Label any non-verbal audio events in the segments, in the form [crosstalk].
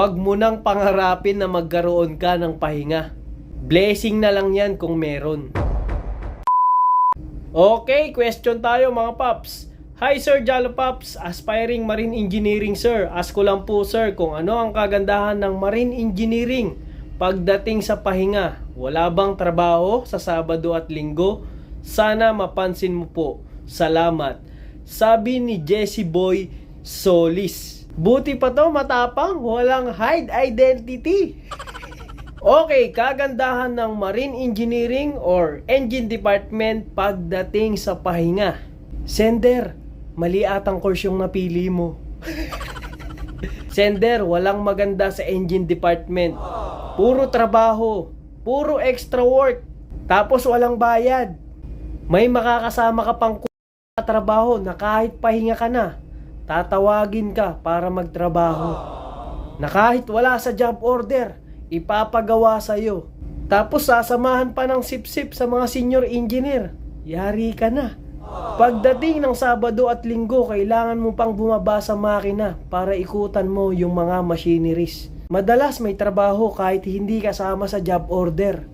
Huwag mo nang pangarapin na magkaroon ka ng pahinga. Blessing na lang yan kung meron. Okay, question tayo mga paps. Hi Sir Jalo Paps, aspiring marine engineering sir. Ask ko lang po sir kung ano ang kagandahan ng marine engineering pagdating sa pahinga. Wala bang trabaho sa Sabado at Linggo? Sana mapansin mo po. Salamat. Sabi ni Jesse Boy Solis. Buti pa to matapang, walang hide identity. Okay, kagandahan ng marine engineering or engine department pagdating sa pahinga. Sender, mali atang course yung napili mo. [laughs] Sender, walang maganda sa engine department. Puro trabaho, puro extra work, tapos walang bayad. May makakasama ka pang trabaho na kahit pahinga ka na, tatawagin ka para magtrabaho. Na kahit wala sa job order, ipapagawa sa'yo. Tapos sasamahan pa ng sip-sip sa mga senior engineer. Yari ka na. Pagdating ng Sabado at Linggo, kailangan mo pang bumaba sa makina para ikutan mo yung mga machineries. Madalas may trabaho kahit hindi kasama sa job order.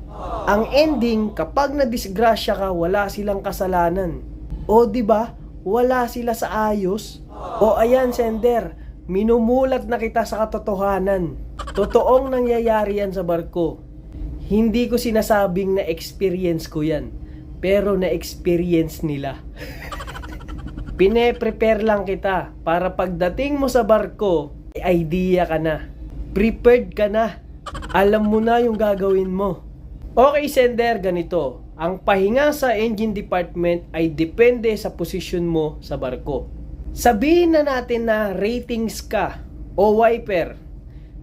Ang ending, kapag nadisgrasya ka, wala silang kasalanan. O di ba? Wala sila sa ayos. O ayan, sender, minumulat na kita sa katotohanan. Totoong nangyayari yan sa barko. Hindi ko sinasabing na experience ko yan. Pero na-experience nila. [laughs] Pine-prepare lang kita para pagdating mo sa barko, idea ka na. Prepared ka na. Alam mo na yung gagawin mo. Okay, sender, ganito. Ang pahinga sa engine department ay depende sa posisyon mo sa barko. Sabihin na natin na ratings ka o wiper.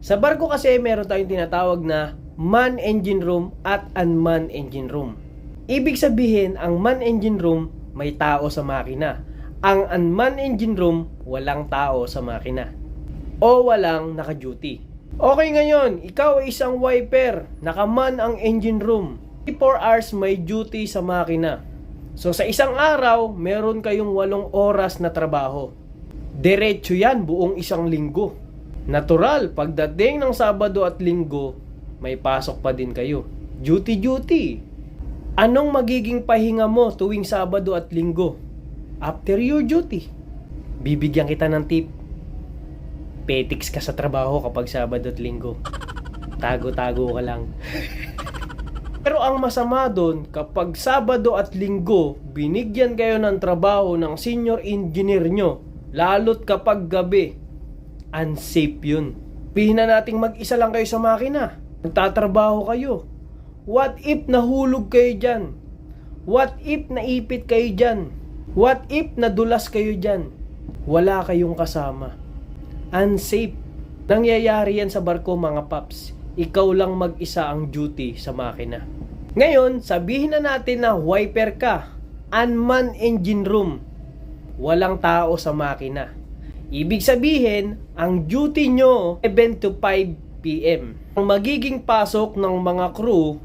Sa barko kasi meron tayong tinatawag na man engine room at unman engine room. Ibig sabihin, ang man engine room may tao sa makina. Ang unman engine room, walang tao sa makina. O walang naka-duty. Okay ngayon, ikaw ay isang wiper, nakaman ang engine room. 4 hours may duty sa makina. So sa isang araw, meron kayong 8 oras na trabaho. Diretso yan buong isang linggo. Natural, pagdating ng Sabado at Linggo, may pasok pa din kayo. Duty-duty. Anong magiging pahinga mo tuwing Sabado at Linggo? After your duty. Bibigyan kita ng tip. Petiks ka sa trabaho kapag Sabado at Linggo. Tago-tago ka lang. [laughs] Pero ang masama doon, kapag Sabado at Linggo, binigyan kayo ng trabaho ng senior engineer nyo, lalo't kapag gabi, unsafe yun. Pihin na nating mag-isa lang kayo sa makina. Nagtatrabaho kayo. What if nahulog kayo dyan? What if naipit kayo dyan? What if nadulas kayo dyan? Wala kayong kasama. Unsafe. Nangyayari yan sa barko mga paps. Ikaw lang mag-isa ang duty sa makina. Ngayon, sabihin na natin na wiper ka. Unman engine room. Walang tao sa makina. Ibig sabihin, ang duty nyo 7 to 5 p.m. Ang magiging pasok ng mga crew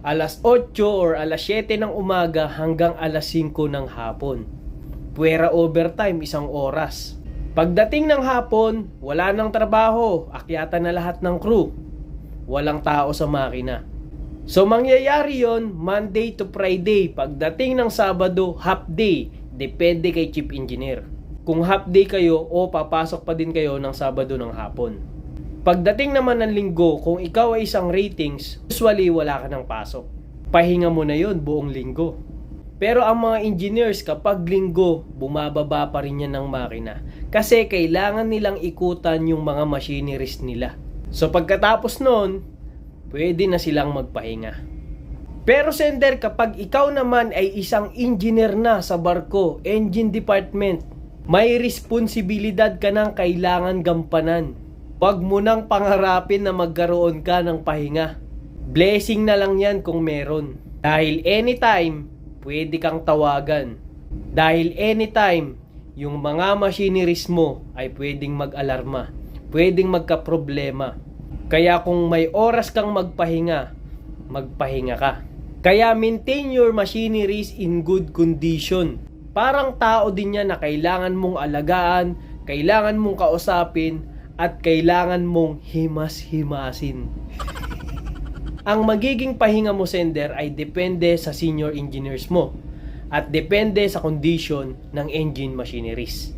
alas 8 or alas 7 ng umaga hanggang alas 5 ng hapon. Puwera overtime isang oras. Pagdating ng hapon, wala nang trabaho, akyatan na lahat ng crew. Walang tao sa makina. So mangyayari yon Monday to Friday. Pagdating ng Sabado, half day. Depende kay chief engineer. Kung half day kayo o papasok pa din kayo ng Sabado ng hapon. Pagdating naman ng linggo, kung ikaw ay isang ratings, usually wala ka ng pasok. Pahinga mo na yon buong linggo. Pero ang mga engineers kapag linggo, bumababa pa rin yan ng makina. Kasi kailangan nilang ikutan yung mga machineries nila. So pagkatapos nun, pwede na silang magpahinga. Pero sender, kapag ikaw naman ay isang engineer na sa barko, engine department, may responsibilidad ka ng kailangan gampanan. Huwag mo nang pangarapin na magkaroon ka ng pahinga. Blessing na lang yan kung meron. Dahil anytime, pwede kang tawagan. Dahil anytime, yung mga machineries mo ay pwedeng mag-alarma. Pwedeng magka-problema. Kaya kung may oras kang magpahinga, magpahinga ka. Kaya maintain your machineries in good condition. Parang tao din yan na kailangan mong alagaan, kailangan mong kausapin, at kailangan mong himas-himasin. Ang magiging pahinga mo sender ay depende sa senior engineers mo at depende sa condition ng engine machineries.